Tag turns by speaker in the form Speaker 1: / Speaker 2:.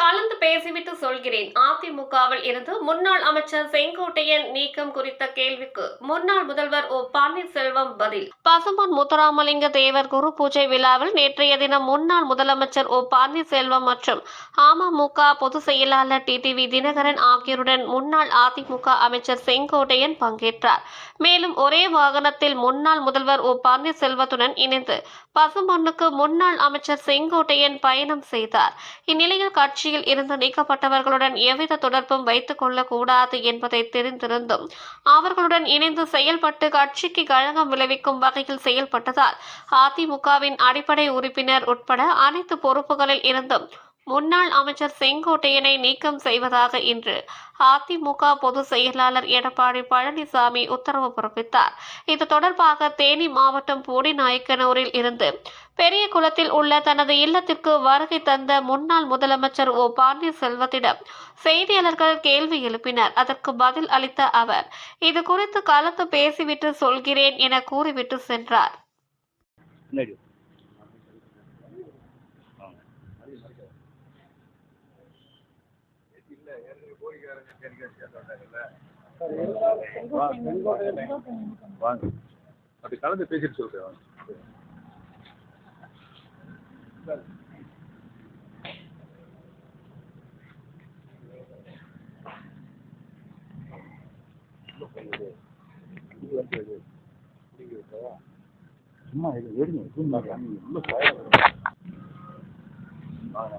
Speaker 1: கலந்து பேசிவிட்டு சொல்கிறேன். அதிமுகவில் இருந்து முன்னாள் அமைச்சர் செங்கோட்டையன் நீக்கம் குறித்த கேள்விக்கு முன்னாள் முதல்வர் ஓ பன்னீர்செல்வம் பதில். பசும்பொன் முத்துராமலிங்க தேவர் குரு பூஜை விழாவில் நேற்றைய தினம் முன்னாள் முதலமைச்சர் ஓ பன்னீர்செல்வம் மற்றும் அமமுக பொதுச் செயலாளர் டிடிவி தினகரன் ஆகியோருடன் முன்னாள் அதிமுக அமைச்சர் செங்கோட்டையன் பங்கேற்றார். மேலும் ஒரே வாகனத்தில் முன்னாள் முதல்வர் ஓ பன்னீர்செல்வத்துடன் இணைந்து பசும்பொன்னுக்கு முன்னாள் அமைச்சர் செங்கோட்டையன் பயணம் செய்தார். இந்நிலையில் கட்சியில் இருந்து நீக்கப்பட்டவர்களுடன் எவ்வித தொடர்பும் வைத்துக் கொள்ளக்கூடாது என்பதை தெரிந்திருந்தும் அவர்களுடன் இணைந்து செயல்பட்டு கட்சிக்கு கழகம் விளைவிக்கும் வகையில் செயல்பட்டதால் அதிமுகவின் அடிப்படை உறுப்பினர் உட்பட அனைத்து பொறுப்புகளில் இருந்தும் முன்னாள் அமைச்சர் செங்கோட்டையனை நீக்கம் செய்வதாக இன்று அதிமுக பொதுச் செயலாளர் எடப்பாடி பழனிசாமி உத்தரவு பிறப்பித்தார். இது தொடர்பாக தேனி மாவட்டம் போடிநாயக்கனூரில் இருந்து பெரிய குளத்தில் உள்ள தனது இல்லத்திற்கு வருகை தந்த முன்னாள் முதலமைச்சர் ஓ பன்னீர்செல்வத்திடம் செய்தியாளர்கள் கேள்வி எழுப்பினர். அதற்கு பதில் அளித்த அவர் இது குறித்து கலந்து பேசிவிட்டு சொல்கிறேன் என கூறிவிட்டு சென்றார்.
Speaker 2: வாங்க அப்படி கலந்து பேசிட்டு சொல்றேன் வாங்க சும்மா எடுங்க எடுங்க உள்ள வாங்க